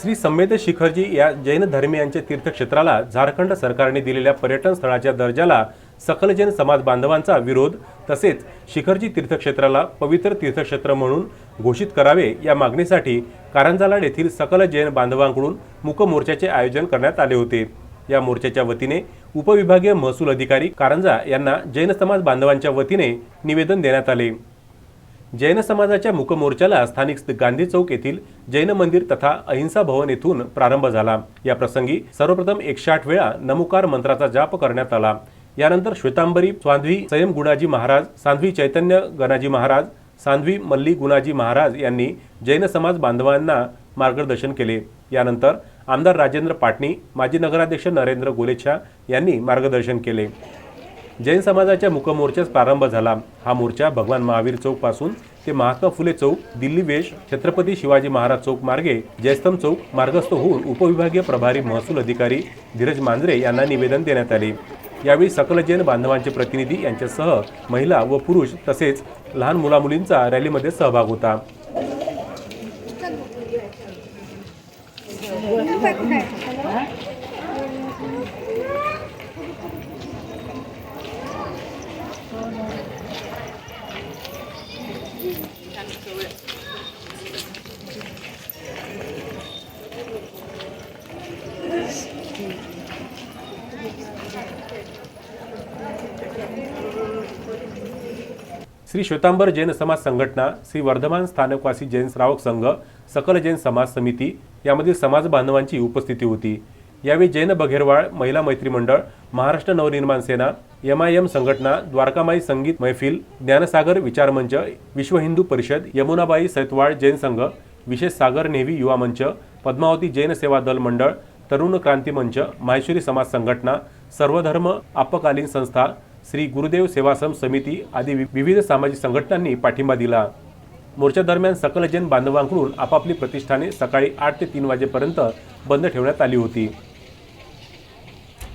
श्री संमेद शिखरजी या जैन धर्मियांच्या तीर्थक्षेत्राला झारखंड सरकारने दिलेल्या पर्यटन स्थळाच्या दर्जाला सकल जैन समाज बांधवांचा विरोध तसेच शिखरजी तीर्थक्षेत्राला पवित्र तीर्थक्षेत्र म्हणून घोषित करावे या मागणीसाठी कारंजालाड येथील सकल जैन बांधवांकडून मूकमोर्चाचे आयोजन करण्यात आले होते. या मोर्चाच्या वतीने उपविभागीय महसूल अधिकारी कारंजा यांना जैन समाज बांधवांच्या वतीने निवेदन देण्यात आले. जैन समाजाच्या मुकमोर्चाला स्थानिक गांधी चौक येथील जैन मंदिर तथा अहिंसा भवन येथून प्रारंभ झाला. या प्रसंगी सर्वप्रथम एकशे आठ वेळा नमुकार मंत्राचा जाप करण्यात आला. यानंतर श्वेतांबरी स्वांध्वी संयम गुणाजी महाराज सांध्वी चैतन्य गणाजी महाराज सांध्वी मल्ली गुणाजी महाराज यांनी जैन समाज बांधवांना मार्गदर्शन केले. यानंतर आमदार राजेंद्र पाटणी माजी नगराध्यक्ष नरेंद्र गोलेछा यांनी मार्गदर्शन केले. जैन समाजाच्या मुकमोर्चास प्रारंभ झाला. हा मोर्चा भगवान महावीर चौकपासून ते महात्मा फुले चौक दिल्ली वेश छत्रपती शिवाजी महाराज चौक मार्गे जयस्तंभ चौक मार्गस्थ होऊन उपविभागीय प्रभारी महसूल अधिकारी धीरज मांजरे यांना निवेदन देण्यात आले. यावेळी सकल जैन बांधवांचे प्रतिनिधी यांच्यासह महिला व पुरुष तसेच लहान मुलामुलींचा रॅलीमध्ये सहभाग होता. श्री श्वेतांबर जैन समाज संघटना श्री वर्धमान स्थानकवासी जैन श्रावक संघ सकल जैन समाज समिती यामधील समाज बांधवांची उपस्थिती होती. यावेळी जैन बघेरवाळ महिला मैत्री मंडळ Maharashtra Navnirman Sena M I M संघटना द्वारकामाई संगीत मैफिल ज्ञानसागर विचारमंच विश्व हिंदू परिषद यमुनाबाई सैतवाळ जैन संघ विशेष सागर नेव्ही युवा मंच पद्मावती जैन सेवा दल मंडळ तरुण क्रांती मंच माहेश्वरी समाज संघटना सर्वधर्म आपकालीन संस्था श्री गुरुदेव सेवासम समिती आदी वि- विविध सामाजिक संघटनांनी पाठिंबा दिला. मोर्चा दरम्यान सकल जैन बांधवांकडून आपापली प्रतिष्ठाने सकाळी आठ ते तीन वाजेपर्यंत बंद ठेवण्यात आली होती.